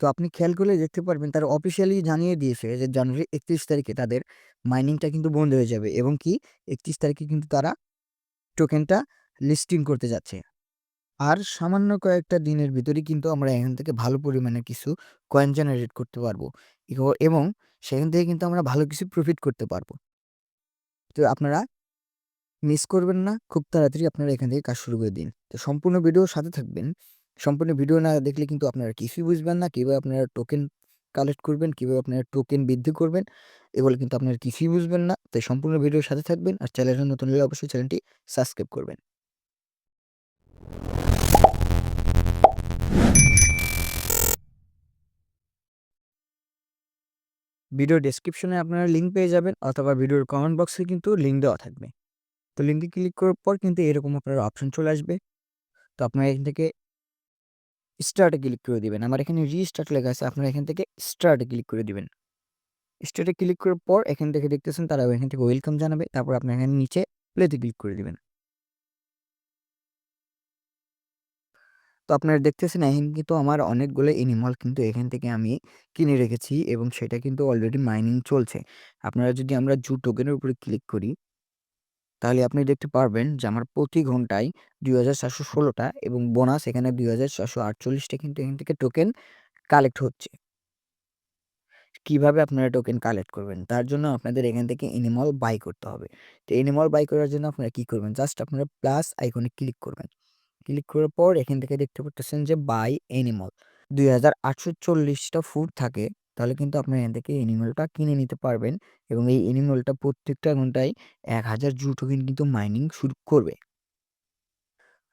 তো আপনি খেয়াল করলে দেখতে পারবেন তারা অফিসিয়ালি জানিয়ে দিয়েছে যে জানুয়ারি ৩১ তারিখে তাদের মাইনিংটা কিন্তু বন্ধ হয়ে যাবে এবং কি ৩১ তারিখে কিন্তু তারা টোকেনটা লিস্টিং করতে যাচ্ছে। আর সামান্য কয়েকটা দিনের ভিতরেই কিন্তু আমরা এখান থেকে ভালো পরিমাণে কিছু কয়েন জেনারেট করতে পারব। এবং সেখান থেকে কিন্তু আমরা ভালো কিছু প্রফিট করতে পারব। তো আপনারা মিস করবেন না। খুব তাড়াতাড়ি আপনারা এখান থেকে কাজ শুরু করে দিন। তো সম্পূর্ণ ভিডিওর সাথে থাকবেন। সম্পূর্ণ ভিডিও না দেখলে কিন্তু আপনারা কিছুই বুঝবেন না। কীভাবে আপনারা টোকেন কালেক্ট করবেন, কীভাবে আপনারা টোকেন বৃদ্ধি করবেন, এগুলো কিন্তু আপনারা কিছুই বুঝবেন না। তাই সম্পূর্ণ ভিডিওর সাথে থাকবেন। আর চ্যানেলে নতুন হলে অবশ্যই চ্যানেলটি সাবস্ক্রাইব করবেন। ভিডিও ডেসক্রিপশনে আপনারা লিঙ্ক পেয়ে যাবেন অথবা ভিডিওর কমেন্ট বক্সে কিন্তু লিঙ্ক দেওয়া থাকবে। তো লিঙ্কে ক্লিক করার পর কিন্তু এরকম আপনার অপশন চলে আসবে। তো আপনারা এখান থেকে স্টার্টে ক্লিক করে দিবেন। আমার এখানে রিস্টার্ট লেখা আছে। আপনারা এখান থেকে স্টার্টে ক্লিক করে দিবেন। স্টার্টে ক্লিক করার পর এখান থেকে দেখতেছেন তারা এখান থেকে ওয়েলকাম জানাবে। তারপর আপনার এখানে নিচে প্লেতে ক্লিক করে দিবেন। তো আপনারা দেখতেছেন এখন কিন্তু আমার অনেকগুলো এনিমাল কিন্তু এখান থেকে আমি কিনে রেখেছি এবং সেটা কিন্তু অলরেডি মাইনিং চলছে। আপনারা যদি আমরা জু টোকেনের উপরে ক্লিক করি তাহলে আপনি দেখতে পারবেন যে আমার প্রতি ঘন্টায় ২,৪১৬ ষোলোটা এবং বোনাস এখানে ২,৪৪৮ আটচল্লিশটা কিন্তু এখান থেকে টোকেন কালেক্ট হচ্ছে। কীভাবে আপনারা টোকেন কালেক্ট করবেন? তার জন্য আপনাদের এখান থেকে এনিমল বাই করতে হবে। তো এনিমল বাই করার জন্য আপনারা কি করবেন? জাস্ট আপনারা প্লাস আইকনে ক্লিক করবেন। ক্লিক করার পর এখান থেকে দেখতে পারতেছেন যে বাই এনিমল দুই হাজার আটশো চল্লিশটা ফুড থাকে তাহলে কিন্তু আপনারা এখান থেকে এনিমালটা কিনে নিতে পারবেন এবং এই এনিমালটা প্রত্যেকটা ঘন্টায় ১,০০০ জু টোকেন কিন্তু মাইনিং শুরু করবে।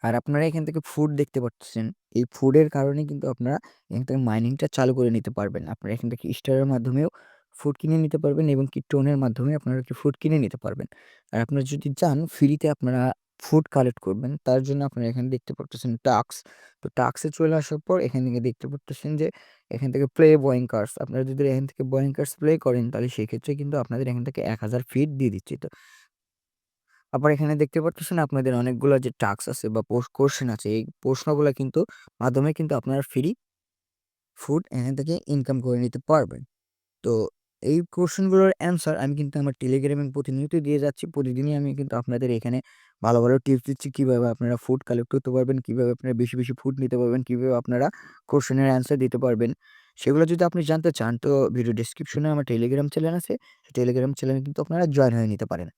আর আপনারা এখান থেকে ফুড দেখতে পারতেছেন। এই ফুডের কারণে কিন্তু আপনারা এখান থেকে মাইনিংটা চালু করে নিতে পারবেন। আপনারা এখান থেকে স্টারের মাধ্যমেও ফুড কিনে নিতে পারবেন এবং কি টোনের মাধ্যমে আপনারা কি ফুড কিনে নিতে পারবেন। আর আপনারা যদি চান ফ্রিতে আপনারা ফুড কালেক্ট করবেন তার জন্য আপনারা এখানে দেখতে পারতেছেন টাক্স তো টাক্সে চলে আসার পর এখান থেকে দেখতে পারতেছেন যে এখান থেকে প্লে বয়িং কার্ডস আপনারা যদি এখান থেকে বয়িং কার্স প্লে করেন তাহলে সেক্ষেত্রে কিন্তু আপনাদের এখান থেকে ১,০০০ ফিট দিয়ে দিচ্ছে তো আবার এখানে দেখতে পারতেছেন আপনাদের অনেকগুলো যে টাস্ক আছে বা পোস্ট কোয়েশ্চেন আছে এই প্রশ্নগুলো কিন্তু মাধ্যমে কিন্তু আপনারা ফ্রি ফুড এখান থেকে ইনকাম করে নিতে পারবেন। তো এই কোয়েশ্চেনগুলোর অ্যান্সার আমি কিন্তু আমার টেলিগ্রামে প্রতিনিয়তই দিয়ে যাচ্ছি। প্রতিদিনই আমি কিন্তু আপনাদের এখানে ভালো, ভালো টিপস দিচ্ছি কীভাবে আপনারা ফুড কালেক্ট করতে পারবেন, কীভাবে আপনারা বেশি, বেশি ফুড নিতে পারবেন, কীভাবে আপনারা কোয়েশ্চেনের অ্যান্সার দিতে পারবেন। সেগুলো যদি আপনি জানতে চান তো ভিডিও ডেসক্রিপশনে আমার টেলিগ্রাম চ্যানেল আছে। টেলিগ্রাম চ্যানেলে কিন্তু আপনারা জয়েন হয়ে নিতে পারেন।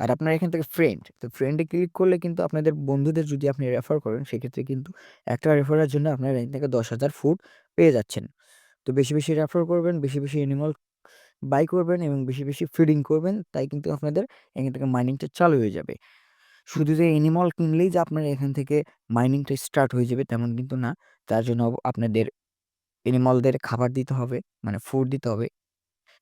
আর আপনার এখান থেকে ফ্রেন্ড, তো ফ্রেন্ডে ক্লিক করলে কিন্তু আপনাদের বন্ধুদের যদি আপনি রেফার করেন সেক্ষেত্রে কিন্তু একটা রেফারের জন্য আপনারা এখান থেকে ১০,০০০ ফুড পেয়ে যাচ্ছেন। তো বেশি, বেশি রেফার করবেন, বেশি, বেশি এনিমাল বাই করবেন এবং বেশি, বেশি ফিডিং করবেন। তাই কিন্তু আপনাদের এখান থেকে মাইনিংটা চালু হয়ে যাবে। শুধু যে এনিমাল কিনলেই যে আপনার এখান থেকে মাইনিংটা স্টার্ট হয়ে যাবে তেমন কিন্তু না। তার জন্য আপনাদের এনিমালদের খাবার দিতে হবে, মানে ফুড দিতে হবে।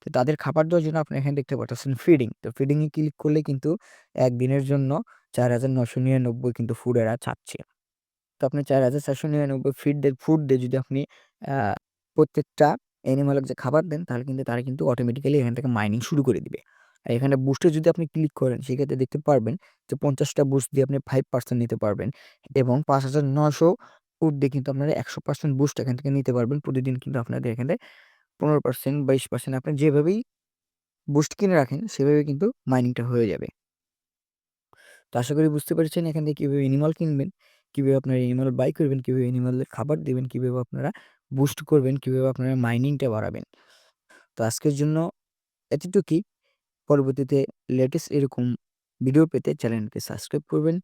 তো তাদের খাবার দেওয়ার জন্য আপনি এখানে দেখতে পারতেছেন ফিডিং। তো ফিডিংয়ে ক্লিক করলে কিন্তু একদিনের জন্য ৪,৯৯৯ কিন্তু ফুড এরা চাচ্ছে। তো আপনি ৪,৪৯৯ ফিড দিয়ে ফুড দিয়ে যদি আপনি প্রত্যেকটা অ্যানিমালকে যে খাবার দেন তাহলে কিন্তু তারা কিন্তু অটোমেটিক্যালি এখান থেকে মাইনিং শুরু করে দিবে। আর এখানে বুস্টে যদি আপনি ক্লিক করেন সেক্ষেত্রে দেখতে পারবেন যে পঞ্চাশটা বুস্ট দিয়ে আপনি ফাইভ পার্সেন্ট নিতে পারবেন এবং ৫,৯০০ ফুড দিয়ে কিন্তু আপনারা ১০০% বুস্ট এখান থেকে নিতে পারবেন। প্রতিদিন কিন্তু আপনাদের এখানে ১৫% ২২% আপনি যেভাবেই বুস্ট কিনে রাখেন সেভাবে কিন্তু মাইনিংটা হয়ে যাবে। তো আশা করি বুঝতে পেরেছেন এখান থেকে কীভাবে এনিমাল কিনবেন, কীভাবে আপনারা এনিমাল বাই করবেন, কীভাবে এনিমালদের খাবার দিবেন, কীভাবে আপনারা বুস্ট করবেন, কীভাবে আপনারা মাইনিংটা বাড়াবেন। তো আজকের জন্য এতটুকুই। পরবর্তীতে লেটেস্ট এরকম ভিডিও পেতে চ্যানেলকে সাবস্ক্রাইব করবেন।